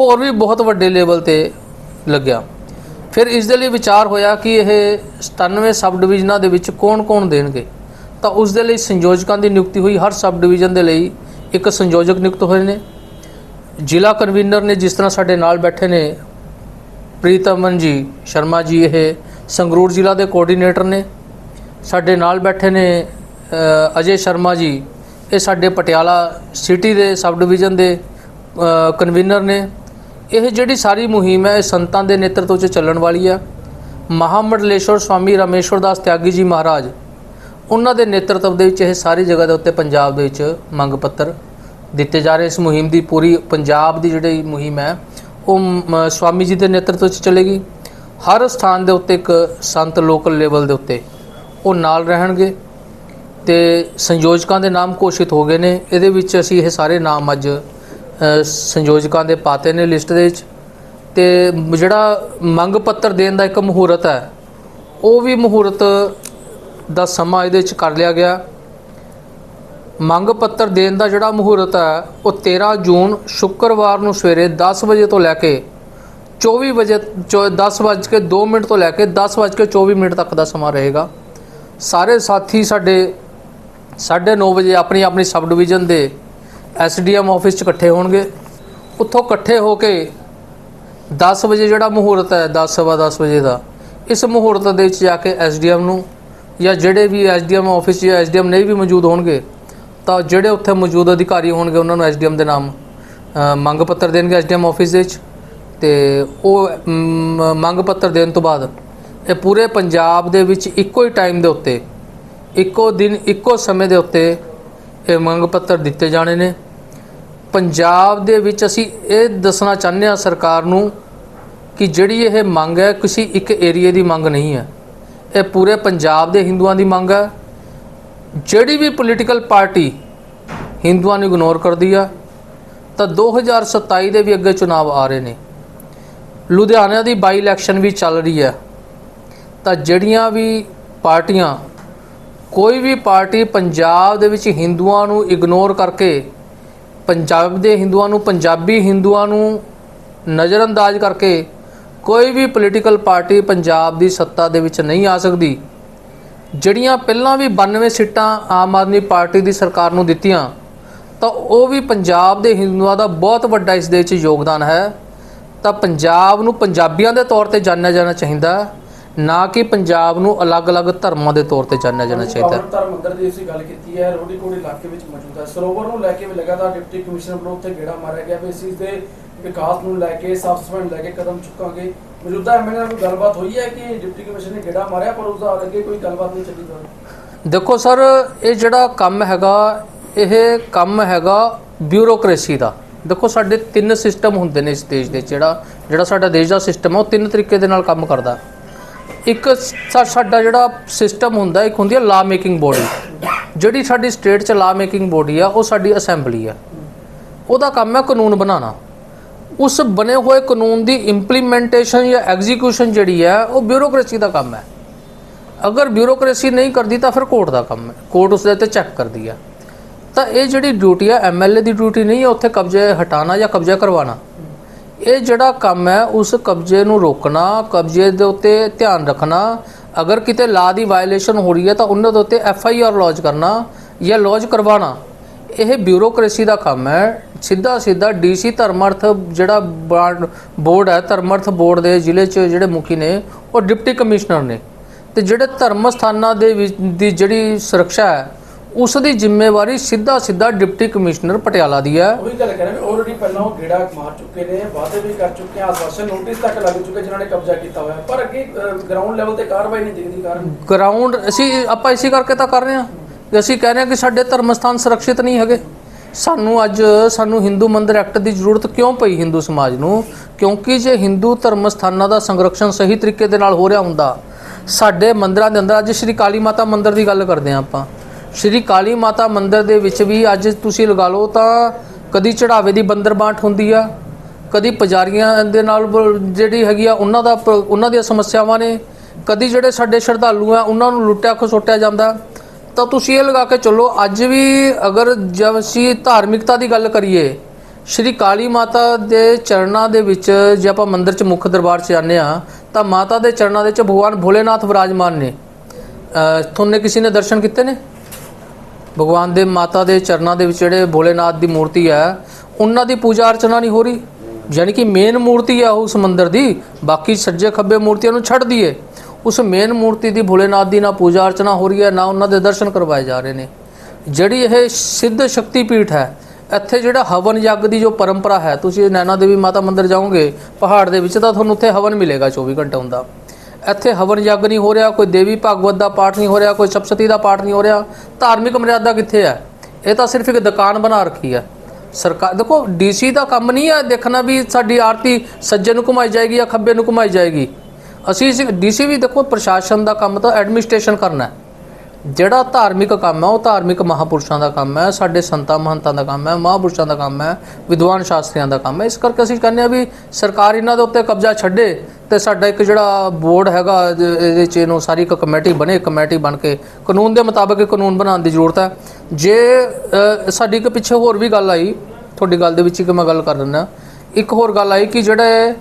ਹੋਰ ਵੀ ਬਹੁਤ ਵੱਡੇ ਲੈਵਲ ਤੇ ਲੱਗਿਆ। ਫਿਰ ਇਸ ਦੇ ਲਈ ਵਿਚਾਰ ਹੋਇਆ ਕਿ ਇਹ 97 ਸਬ ਡਿਵੀਜ਼ਨਾਂ ਦੇ ਵਿੱਚ ਕੌਣ-ਕੌਣ ਦੇਣਗੇ। ਤਾਂ ਉਸ ਦੇ ਲਈ ਸੰਯੋਜਕਾਂ ਦੀ ਨਿਯੁਕਤੀ ਹੋਈ। ਹਰ ਸਬ ਡਿਵੀਜ਼ਨ ਦੇ ਲਈ ਇੱਕ ਸੰਯੋਜਕ ਨਿਯੁਕਤ ਹੋਏ ਨੇ। ਜ਼ਿਲ੍ਹਾ ਕਨਵੀਨਰ ਨੇ ਜਿਸ ਤਰ੍ਹਾਂ ਸਾਡੇ ਨਾਲ ਬੈਠੇ ਨੇ ਪ੍ਰੀਤਮਨ ਜੀ, ਸ਼ਰਮਾ ਜੀ, ਇਹ ਸੰਗਰੂਰ ਜ਼ਿਲ੍ਹਾ ਦੇ ਕੋਆਰਡੀਨੇਟਰ ਨੇ। ਸਾਡੇ ਨਾਲ ਬੈਠੇ ਨੇ ਅਜੇ ਸ਼ਰਮਾ ਜੀ, ਇਹ ਸਾਡੇ ਪਟਿਆਲਾ ਸਿਟੀ ਦੇ ਸਬ ਡਿਵੀਜ਼ਨ ਦੇ ਕਨਵੀਨਰ ਨੇ। ਇਹ ਜਿਹੜੀ ਸਾਰੀ ਮੁਹਿੰਮ ਹੈ, ਇਹ ਸੰਤਾਂ ਦੇ ਨੇਤਰਤਵ 'ਚ ਚੱਲਣ ਵਾਲੀ ਆ। ਮਹਾਮੰਡਲੇਸ਼ਵਰ ਸਵਾਮੀ ਰਾਮੇਸ਼ਵਰ ਦਾਸ ਤਿਆਗੀ ਜੀ ਮਹਾਰਾਜ, ਉਹਨਾਂ ਦੇ ਨੇਤਰਤਵ ਦੇ ਵਿੱਚ ਇਹ ਸਾਰੀ ਜਗ੍ਹਾ ਦੇ ਉੱਤੇ ਪੰਜਾਬ ਦੇ ਵਿੱਚ ਮੰਗ ਪੱਤਰ ਦਿੱਤੇ ਜਾ ਰਹੇ। ਇਸ ਮੁਹਿੰਮ ਦੀ ਪੂਰੀ ਪੰਜਾਬ ਦੀ ਜਿਹੜੀ ਮੁਹਿੰਮ ਹੈ, ਉਹ ਸਵਾਮੀ ਜੀ ਦੇ ਨੇਤਰਤਵ 'ਚ ਚੱਲੇਗੀ। ਹਰ ਸਥਾਨ ਦੇ ਉੱਤੇ ਇੱਕ ਸੰਤ ਲੋਕਲ ਲੈਵਲ ਦੇ ਉੱਤੇ ਉਹ ਨਾਲ ਰਹਿਣਗੇ ਤੇ ਸੰਯੋਜਕਾਂ ਦੇ ਨਾਮ ਘੋਸ਼ਿਤ ਹੋ ਗਏ ਨੇ। ਇਹਦੇ ਵਿੱਚ ਅਸੀਂ ਇਹ ਸਾਰੇ ਨਾਮ ਅੱਜ ਸੰਯੋਜਕਾਂ ਦੇ ਪਾਤੇ ਨੇ ਲਿਸਟ ਦੇ ਵਿੱਚ। ਤੇ ਜਿਹੜਾ ਮੰਗ ਪੱਤਰ ਦੇਣ ਦਾ ਇੱਕ ਮਹੂਰਤ ਹੈ, ਉਹ ਵੀ ਮਹੂਰਤ ਦਾ ਸਮਾਂ ਇਹਦੇ ਵਿੱਚ ਕਰ ਲਿਆ ਗਿਆ। ਮੰਗ ਪੱਤਰ ਦੇਣ ਦਾ ਜਿਹੜਾ ਮਹੂਰਤ ਹੈ, ਉਹ 13 ਜੂਨ ਸ਼ੁੱਕਰਵਾਰ ਨੂੰ ਸਵੇਰੇ 10 ਵਜੇ ਤੋਂ ਲੈ ਕੇ 24 ਵਜੇ 10 ਵਜੇ ਕੇ 2 ਮਿੰਟ ਤੋਂ ਲੈ ਕੇ 10 ਵਜੇ ਕੇ 24 ਮਿੰਟ ਤੱਕ ਦਾ ਸਮਾਂ ਰਹੇਗਾ। ਸਾਰੇ ਸਾਥੀ ਸਾਡੇ 9:30 ਵਜੇ ਆਪਣੀ ਆਪਣੀ ਸਬ ਡਿਵੀਜ਼ਨ ਦੇ ਐਸਡੀਐਮ ਆਫਿਸ 'ਚ ਇਕੱਠੇ ਹੋਣਗੇ। ਉੱਥੋਂ ਇਕੱਠੇ ਹੋ ਕੇ 10 ਵਜੇ ਜਿਹੜਾ ਮੁਹੂਰਤ ਹੈ 10 ਸਵਾ 10 ਵਜੇ ਦਾ, ਇਸ ਮੁਹੂਰਤ ਦੇ ਵਿੱਚ ਜਾ ਕੇ ਐਸਡੀਐਮ ਨੂੰ ਜਾਂ ਜਿਹੜੇ ਵੀ ਐਸਡੀਐਮ ਆਫਿਸ 'ਚ ਜਾਂ ਐਸਡੀਐਮ ਨਹੀਂ ਵੀ ਮੌਜੂਦ ਹੋਣਗੇ, ਤਾਂ ਜਿਹੜੇ ਉੱਥੇ ਮੌਜੂਦ ਅਧਿਕਾਰੀ ਹੋਣਗੇ, ਉਹਨਾਂ ਨੂੰ ਐਸਡੀਐਮ ਦੇ ਨਾਮ ਮੰਗ ਪੱਤਰ ਦੇਣਗੇ ਐਸਡੀਐਮ ਆਫਿਸ ਦੇ ਵਿੱਚ। ਤੇ ਉਹ ਮੰਗ ਪੱਤਰ ਦੇਣ ਤੋਂ ਬਾਅਦ ਇਹ ਪੂਰੇ ਪੰਜਾਬ ਦੇ ਵਿੱਚ ਇੱਕੋ ਹੀ ਟਾਈਮ ਦੇ ਉੱਤੇ, ਇੱਕੋ ਦਿਨ, ਇੱਕੋ ਸਮੇਂ ਦੇ ਉੱਤੇ ਇਹ ਮੰਗ ਪੱਤਰ ਦਿੱਤੇ ਜਾਣੇ ਨੇ। ਪੰਜਾਬ ਦੇ ਵਿੱਚ ਅਸੀਂ ਇਹ ਦੱਸਣਾ ਚਾਹੁੰਦੇ ਹਾਂ ਸਰਕਾਰ ਨੂੰ ਕਿ ਜਿਹੜੀ ਇਹ ਮੰਗ ਹੈ, ਕਿਸੇ ਇੱਕ ਏਰੀਏ ਦੀ ਮੰਗ ਨਹੀਂ ਹੈ। ਇਹ ਪੂਰੇ ਪੰਜਾਬ ਦੇ ਹਿੰਦੂਆਂ ਦੀ ਮੰਗ ਹੈ। ਜਿਹੜੀ ਵੀ ਪੋਲੀਟੀਕਲ ਪਾਰਟੀ ਹਿੰਦੂਆਂ ਨੂੰ ਇਗਨੋਰ ਕਰਦੀ ਆ, ਤਾਂ 2027 ਦੇ ਵੀ ਅੱਗੇ ਚੁਣਾਵ ਆ ਰਹੇ ਨੇ। ਲੁਧਿਆਣਾ ਦੀ ਬਾਈ ਇਲੈਕਸ਼ਨ ਵੀ ਚੱਲ ਰਹੀ ਹੈ। ਤਾਂ ਜਿਹੜੀਆਂ ਵੀ ਪਾਰਟੀਆਂ, ਕੋਈ ਵੀ ਪਾਰਟੀ ਪੰਜਾਬ ਦੇ ਵਿੱਚ ਹਿੰਦੂਆਂ ਨੂੰ ਇਗਨੋਰ ਕਰਕੇ ਪੰਜਾਬ ਦੇ ਹਿੰਦੂਆਂ ਨੂੰ, ਪੰਜਾਬੀ ਹਿੰਦੂਆਂ ਨੂੰ ਨਜ਼ਰਅੰਦਾਜ਼ ਕਰਕੇ ਕੋਈ ਵੀ ਪੋਲੀਟੀਕਲ ਪਾਰਟੀ ਪੰਜਾਬ ਦੀ ਸੱਤਾ ਦੇ ਵਿੱਚ ਨਹੀਂ ਆ ਸਕਦੀ। ਜਿਹੜੀਆਂ ਪਹਿਲਾਂ ਵੀ 92 ਸੀਟਾਂ ਆਮ ਆਦਮੀ ਪਾਰਟੀ ਦੀ ਸਰਕਾਰ ਨੂੰ ਦਿੱਤੀਆਂ, ਤਾਂ ਉਹ ਵੀ ਪੰਜਾਬ ਦੇ ਹਿੰਦੂਆਂ ਦਾ ਬਹੁਤ ਵੱਡਾ ਇਸ ਦੇ ਵਿੱਚ ਯੋਗਦਾਨ ਹੈ। ਤਾਂ ਪੰਜਾਬ ਨੂੰ ਪੰਜਾਬੀਆਂ ਦੇ ਤੌਰ ਤੇ ਜਾਣਿਆ ਜਾਣਾ ਚਾਹੀਦਾ। ਨਾ ਕਿ ਪੰਜਾਬ ਨੂੰ ਅਲੱਗ-ਅਲੱਗ ਧਰਮਾਂ ਦੇ ਤੌਰ ਤੇ ਜਾਣਿਆ ਜਾਣਾ ਚਾਹੀਦਾ ਹੈ। ਧਰਮ ਮੰਦਰ ਦੀ ਅਸੀਂ ਗੱਲ ਕੀਤੀ ਹੈ ਰੋਡੀ ਕੋੜੀ ਇਲਾਕੇ ਵਿੱਚ ਮੌਜੂਦ ਹੈ ਸਰੋਵਰ ਨੂੰ ਲੈ ਕੇ ਵੀ ਲਗਾਤਾਰ ਡਿਪਟੀ ਕਮਿਸ਼ਨਰ ਵੱਲੋਂ ਉੱਥੇ ਗੇੜਾ ਮਾਰਿਆ ਗਿਆ ਵੀ ਅਸੀਂ ਇਸ ਦੇ ਵਿਕਾਸ ਨੂੰ ਲੈ ਕੇ ਸਾਫ਼ ਸਫ਼ਾਈ ਲੈ ਕੇ ਕਦਮ ਚੁੱਕਾਂਗੇ ਮੌਜੂਦਾ ਐਮਐਲਏ ਨਾਲ ਕੋਈ ਗੱਲਬਾਤ ਹੋਈ ਹੈ ਕਿ ਡਿਪਟੀ ਕਮਿਸ਼ਨਰ ਨੇ ਗੇੜਾ ਮਾਰਿਆ ਪਰ ਉਸ ਦਾ ਅੱਗੇ ਕੋਈ ਗੱਲਬਾਤ ਨਹੀਂ ਚੱਲੀ ਦੇਖੋ ਸਰ ਇਹ ਜਿਹੜਾ ਕੰਮ ਹੈਗਾ ਇਹ ਕੰਮ ਹੈਗਾ ਬਿਊਰੋਕ੍ਰੇਸੀ ਦਾ ਦੇਖੋ ਸਾਡੇ ਤਿੰਨ ਸਿਸਟਮ ਹੁੰਦੇ ਨੇ ਇਸ ਦੇਸ਼ ਦੇ। ਜਿਹੜਾ ਜਿਹੜਾ ਸਾਡਾ ਦੇਸ਼ ਦਾ ਸਿਸਟਮ ਹੈ ਉਹ ਤਿੰਨ ਤਰੀਕੇ ਦੇ ਨਾਲ ਕੰਮ ਕਰਦਾ ਇੱਕ ਸਾ- ਸਾਡਾ ਜਿਹੜਾ ਸਿਸਟਮ ਹੁੰਦਾ, ਇੱਕ ਹੁੰਦੀ ਹੈ ਲਾ ਮੇਕਿੰਗ ਬੋਡੀ ਜਿਹੜੀ ਸਾਡੀ ਸਟੇਟ 'ਚ ਲਾ ਮੇਕਿੰਗ ਬੋਡੀ ਆ, ਉਹ ਸਾਡੀ ਅਸੈਂਬਲੀ ਆ। ਉਹਦਾ ਕੰਮ ਹੈ ਕਾਨੂੰਨ ਬਣਾਉਣਾ। ਉਸ ਬਣੇ ਹੋਏ ਕਾਨੂੰਨ ਦੀ ਇੰਪਲੀਮੈਂਟੇਸ਼ਨ ਜਾਂ ਐਗਜ਼ੀਕਿਊਸ਼ਨ ਜਿਹੜੀ ਹੈ ਉਹ ਬਿਊਰੋਕ੍ਰੇਸੀ ਦਾ ਕੰਮ ਹੈ ਅਗਰ ਬਿਊਰੋਕ੍ਰੇਸੀ ਨਹੀਂ ਕਰਦੀ, ਤਾਂ ਫਿਰ ਕੋਰਟ ਦਾ ਕੰਮ ਹੈ ਕੋਰਟ ਉਸ ਦੇ ਉੱਤੇ ਚੈੱਕ ਕਰਦੀ ਹੈ ਤਾਂ ਇਹ ਜਿਹੜੀ ਡਿਊਟੀ ਹੈ ਐਮਐਲਏ ਦੀ ਡਿਊਟੀ ਨਹੀਂ ਹੈ ਉੱਥੇ ਕਬਜ਼ੇ ਹਟਾਣਾ ਜਾਂ ਕਬਜ਼ਾ ਕਰਵਾਉਣਾ। ਇਹ ਜਿਹੜਾ ਕੰਮ ਹੈ, ਉਸ ਕਬਜ਼ੇ ਨੂੰ ਰੋਕਣਾ, ਕਬਜ਼ੇ ਦੇ ਉੱਤੇ ਧਿਆਨ ਰੱਖਣਾ, ਅਗਰ ਕਿਤੇ ਲਾ ਦੀ ਵਾਇਲੇਸ਼ਨ ਹੋ ਰਹੀ ਹੈ ਤਾਂ ਉਹਨਾਂ ਦੇ ਉੱਤੇ ਐਫ ਆਈ ਆਰ ਲੌਜ ਕਰਨਾ ਜਾਂ ਲੌਜ ਕਰਵਾਉਣਾ। ਇਹ ਬਿਊਰੋਕ੍ਰੇਸੀ ਦਾ ਕੰਮ ਹੈ। ਸਿੱਧਾ ਸਿੱਧਾ ਡੀਸੀ ਧਰਮਰਥ ਜਿਹੜਾ ਬੋਰਡ ਹੈ ਧਰਮਅਰਥ ਬੋਰਡ ਦੇ ਜ਼ਿਲ੍ਹੇ 'ਚ ਜਿਹੜੇ ਮੁਖੀ ਨੇ, ਉਹ ਡਿਪਟੀ ਕਮਿਸ਼ਨਰ ਨੇ। ਤੇ ਜਿਹੜੇ ਧਰਮ ਸਥਾਨਾਂ ਦੇ ਵਿੱਚ ਦੀ ਜਿਹੜੀ ਸੁਰੱਖਿਆ ਹੈ, ਉਸ ਦੀ ਜ਼ਿੰਮੇਵਾਰੀ ਸਿੱਧਾ ਸਿੱਧਾ ਡਿਪਟੀ ਕਮਿਸ਼ਨਰ ਪਟਿਆਲਾ ਦੀ ਹੈ। ਉਹੀ ਗੱਲ ਕਰ ਰਹੇ ਪਹਿਲਾਂ ਉਹ ਗੇੜਾ ਮਾਰ ਚੁੱਕੇ ਨੇ, ਵਾਅਦੇ ਵੀ ਕਰ ਚੁੱਕੇ ਆ, ਆਸ਼ਵਾਸਨ ਨੋਟਿਸ ਤੱਕ ਲੱਗ ਚੁੱਕੇ ਜਿਨ੍ਹਾਂ ਨੇ ਕਬਜ਼ਾ ਕੀਤਾ ਹੋਇਆ। ਪਰ ਅੱਗੇ ਗਰਾਊਂਡ ਲੈਵਲ ਤੇ ਕਾਰਵਾਈ ਨਹੀਂ ਦਿਖਦੀ ਕਾਰਨ? ਗਰਾਊਂਡ ਅਸੀਂ, ਆਪਾਂ ਇਸੇ ਕਰਕੇ ਤਾਂ ਕਰ ਰਹੇ ਹਾਂ ਕਿ ਅਸੀਂ ਕਹਿ ਰਹੇ ਹਾਂ ਕਿ ਸਾਡੇ ਧਰਮ ਸਥਾਨ ਸੁਰੱਖਿਅਤ ਨਹੀਂ ਹੈਗੇ। ਸਾਨੂੰ ਅੱਜ, ਸਾਨੂੰ ਹਿੰਦੂ ਮੰਦਿਰ ਐਕਟ ਦੀ ਜ਼ਰੂਰਤ ਕਿਉਂ ਪਈ ਹਿੰਦੂ ਸਮਾਜ ਨੂੰ? ਕਿਉਂਕਿ ਜੇ ਹਿੰਦੂ ਧਰਮ ਸਥਾਨਾਂ ਦਾ ਸੰਰਕਸ਼ਣ ਸਹੀ ਤਰੀਕੇ ਦੇ ਨਾਲ ਹੋ ਰਿਹਾ ਹੁੰਦਾ, ਸਾਡੇ ਮੰਦਿਰਾਂ ਦੇ ਅੰਦਰ, ਅੱਜ ਸ਼੍ਰੀ ਕਾਲੀ ਮਾਤਾ ਮੰਦਰ ਦੀ ਗੱਲ ਕਰਦੇ ਹਾਂ ਆਪਾਂ। ਸ਼੍ਰੀ ਕਾਲੀ ਮਾਤਾ ਮੰਦਰ ਦੇ ਵਿੱਚ ਵੀ ਅੱਜ ਤੁਸੀਂ ਲਗਾ ਲਓ ਤਾਂ ਕਦੀ ਚੜਾਵੇ ਦੀ ਬੰਦਰ ਬਾਂਟ ਹੁੰਦੀ ਆ ਕਦੀ ਪੁਜਾਰੀਆਂ ਦੇ ਨਾਲ ਬ- ਜਿਹੜੀ ਹੈਗੀ ਆ ਉਹਨਾਂ ਦਾ ਪ- ਉਹਨਾਂ ਦੀਆਂ ਸਮੱਸਿਆਵਾਂ ਨੇ ਕਦੀ ਜਿਹੜੇ ਸਾਡੇ ਸ਼ਰਧਾਲੂ ਆ ਉਹਨਾਂ ਨੂੰ ਲੁੱਟਿਆ ਖਸੋਟਿਆ ਜਾਂਦਾ। ਤਾਂ ਤੁਸੀਂ ਇਹ ਲਗਾ ਕੇ ਚੱਲੋ ਅੱਜ ਵੀ ਅਗਰ ਜਦ ਅਸੀਂ ਧਾਰਮਿਕਤਾ ਦੀ ਗੱਲ ਕਰੀਏ ਸ਼੍ਰੀ ਕਾਲੀ ਮਾਤਾ ਦੇ ਚਰਨਾਂ ਦੇ ਵਿੱਚ ਜੇ ਆਪਾਂ ਮੰਦਿਰ 'ਚ ਮੁੱਖ ਦਰਬਾਰ 'ਚ ਜਾਂਦੇ ਆ ਤਾਂ ਮਾਤਾ ਦੇ ਚਰਨਾਂ ਦੇ ਵਿੱਚ ਭਗਵਾਨ ਭੋਲੇਨਾਥ ਵਿਰਾਜਮਾਨ ਨੇ। ਅ, ਤੁਹਾਨੂੰ ਕਿਸੇ ਨੇ ਦਰਸ਼ਨ ਕੀਤੇ ਨੇ? ਭਗਵਾਨ ਦੇ ਮਾਤਾ ਦੇ ਚਰਨਾਂ ਦੇ ਵਿੱਚ ਜਿਹੜੇ ਭੋਲੇਨਾਥ ਦੀ ਮੂਰਤੀ ਹੈ, ਉਹਨਾਂ ਦੀ ਪੂਜਾ ਅਰਚਨਾ ਨਹੀਂ ਹੋ ਰਹੀ। ਯਾਨੀ ਕਿ ਮੇਨ ਮੂਰਤੀ ਹੈ ਉਸ ਮੰਦਿਰ ਦੀ, ਬਾਕੀ ਸੱਜੇ ਖੱਬੇ ਮੂਰਤੀਆਂ ਨੂੰ ਛੱਡ ਦਈਏ। ਉਸ ਮੇਨ ਮੂਰਤੀ ਦੀ ਭੋਲੇਨਾਥ ਦੀ ਨਾ ਪੂਜਾ ਅਰਚਨਾ ਹੋ ਰਹੀ ਹੈ, ਨਾ ਉਹਨਾਂ ਦੇ ਦਰਸ਼ਨ ਕਰਵਾਏ ਜਾ ਰਹੇ ਨੇ। ਜਿਹੜੀ ਇਹ ਸਿੱਧ ਸ਼ਕਤੀ ਪੀਠ ਹੈ, ਇੱਥੇ ਜਿਹੜਾ ਹਵਨ ਯੱਗ ਦੀ ਜੋ ਪਰੰਪਰਾ ਹੈ, ਤੁਸੀਂ ਨੈਣਾ ਦੇਵੀ ਮਾਤਾ ਮੰਦਿਰ ਜਾਓਗੇ, ਪਹਾੜ ਦੇ ਵਿੱਚ ਤਾਂ ਤੁਹਾਨੂੰ ਉੱਥੇ ਹਵਨ ਮਿਲੇਗਾ 24 ਘੰਟੇ ਹੁੰਦਾ। ਇੱਥੇ ਹਵਨ ਯੱਗ ਨਹੀਂ ਹੋ ਰਿਹਾ, ਕੋਈ ਦੇਵੀ ਭਾਗਵਤ ਦਾ ਪਾਠ ਨਹੀਂ ਹੋ ਰਿਹਾ, ਕੋਈ ਸਪਸ਼ਤੀ ਦਾ ਪਾਠ ਨਹੀਂ ਹੋ ਰਿਹਾ। ਧਾਰਮਿਕ ਮਰਿਆਦਾ ਕਿੱਥੇ ਹੈ? ਇਹ ਤਾਂ ਸਿਰਫ ਇੱਕ ਦੁਕਾਨ ਬਣਾ ਰੱਖੀ ਹੈ। ਸਰਕਾਰ ਦੇਖੋ, ਡੀਸੀ ਦਾ ਕੰਮ ਨਹੀਂ ਹੈ ਦੇਖਣਾ ਵੀ ਸਾਡੀ ਆਰਤੀ ਸੱਜੇ ਨੂੰ ਘੁਮਾਈ ਜਾਏਗੀ ਜਾਂ ਖੱਬੇ ਨੂੰ ਘੁਮਾਈ ਜਾਏਗੀ। ਅਸੀਂ ਡੀਸੀ ਵੀ ਦੇਖੋ, ਪ੍ਰਸ਼ਾਸਨ ਦਾ ਕੰਮ ਤਾਂ ਐਡਮਿਨਿਸਟ੍ਰੇਸ਼ਨ ਕਰਨਾ ਹੈ। ਜਿਹੜਾ ਧਾਰਮਿਕ ਕੰਮ ਹੈ, ਉਹ ਧਾਰਮਿਕ ਮਹਾਪੁਰਸ਼ਾਂ ਦਾ ਕੰਮ ਹੈ, ਸਾਡੇ ਸੰਤਾਂ ਮਹੰਤਾਂ ਦਾ ਕੰਮ ਹੈ, ਮਹਾਪੁਰਸ਼ਾਂ ਦਾ ਕੰਮ ਹੈ, ਵਿਦਵਾਨ ਸ਼ਾਸਤਰੀਆਂ ਦਾ ਕੰਮ ਹੈ। ਇਸ ਕਰਕੇ ਅਸੀਂ ਕਹਿੰਦੇ ਆ ਵੀ ਸਰਕਾਰ ਇਹਨਾਂ ਦੇ ਉੱਤੇ ਕਬਜ਼ਾ ਛੱਡੇ ਤੇ ਸਾਡਾ ਇੱਕ ਜਿਹੜਾ ਬੋਰਡ ਹੈਗਾ, ਇਹਦੇ ਚ ਇਹਨੂੰ ਸਾਰੀ ਇੱਕ ਕਮੇਟੀ ਬਣੇ ਕਮੇਟੀ ਬਣ ਕੇ ਕਾਨੂੰਨ ਦੇ ਮੁਤਾਬਕ ਕਾਨੂੰਨ ਬਣਾਉਣ ਦੀ ਜ਼ਰੂਰਤ ਹੈ। ਜੇ ਸਾਡੀ ਇੱਕ ਪਿੱਛੇ ਹੋਰ ਵੀ ਗੱਲ ਆਈ, ਤੁਹਾਡੀ ਗੱਲ ਦੇ ਵਿੱਚ ਇੱਕ ਮੈਂ ਗੱਲ ਕਰ ਦਿੰਦਾ। ਇੱਕ ਹੋਰ ਗੱਲ ਆਈ ਕਿ ਜਿਹੜੇ